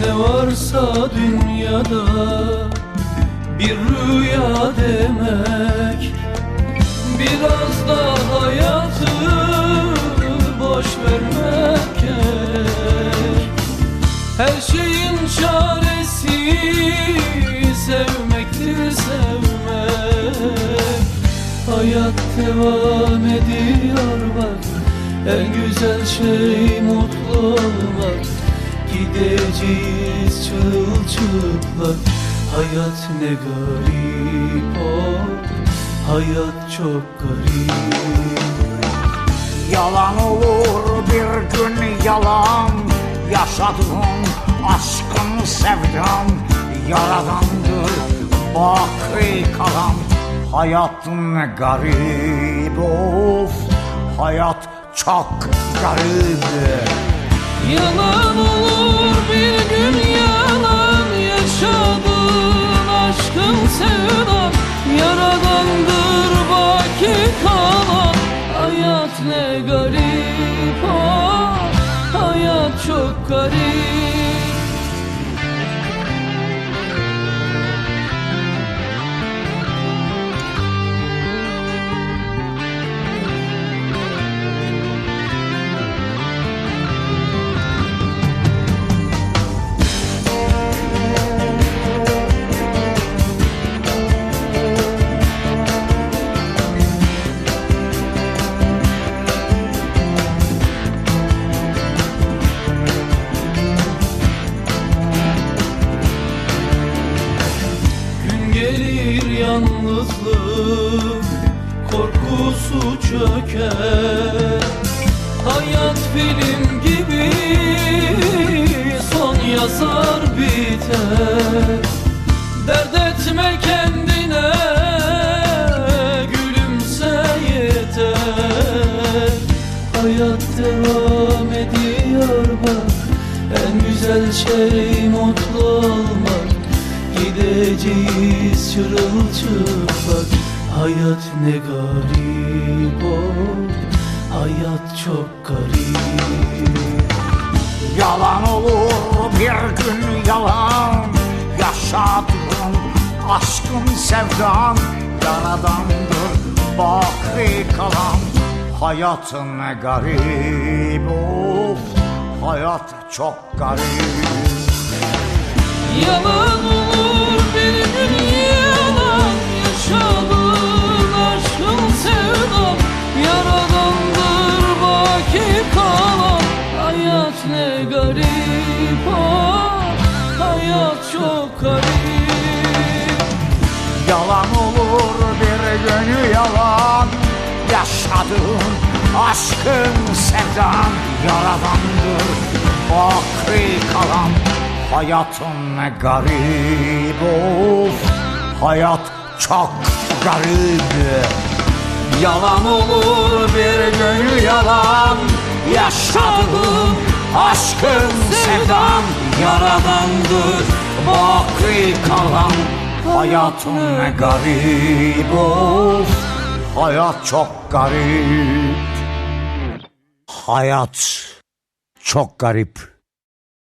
ne varsa dünyada bir rüya demek. Biraz da hayatı boş vermek Her şeyin çaresi sevmektir sevmek. Hayat devam ediyor bak. En güzel şey mutlu olmak Gideceğiz çırılçıplak Hayat ne garip o Hayat çok garip. Yalan olur bir gün yalan. Yaşadığım aşkın sevdam Yaradandır bakri kalan Hayat ne garip of Hayat çok garip Yalan olur bir gün yalan Yaşadığın aşkın sevdan Yaradandır baki kalan Hayat ne garip ah Hayat çok garip Korkusu çöker. Hayat film gibi Son yazar biter. Dert etme kendine Gülümse yeter. Hayat devam ediyor bak En güzel şey mutlu olmak. Gideceğiz çırılçıplak Hayat ne garip o Hayat çok garip. Yalan olur bir gün yalan. Yaşadığım aşkın sevdam Yaradandır bakri kalan. Hayatın ne garip of Hayat çok garip. Yalan olur ne garip ah Hayat çok garip. Yalan olur bir gün yalan. Yaşadığın aşkın sevdan Yaradandır bakri kalan. Hayatın ne garip of Hayat çok garip. Yalan olur bir gün yalan. Yaşadığın aşkın sevdan Yaradandır bakri kalan Hayatın ne garip of. Hayat çok garip. Hayat çok garip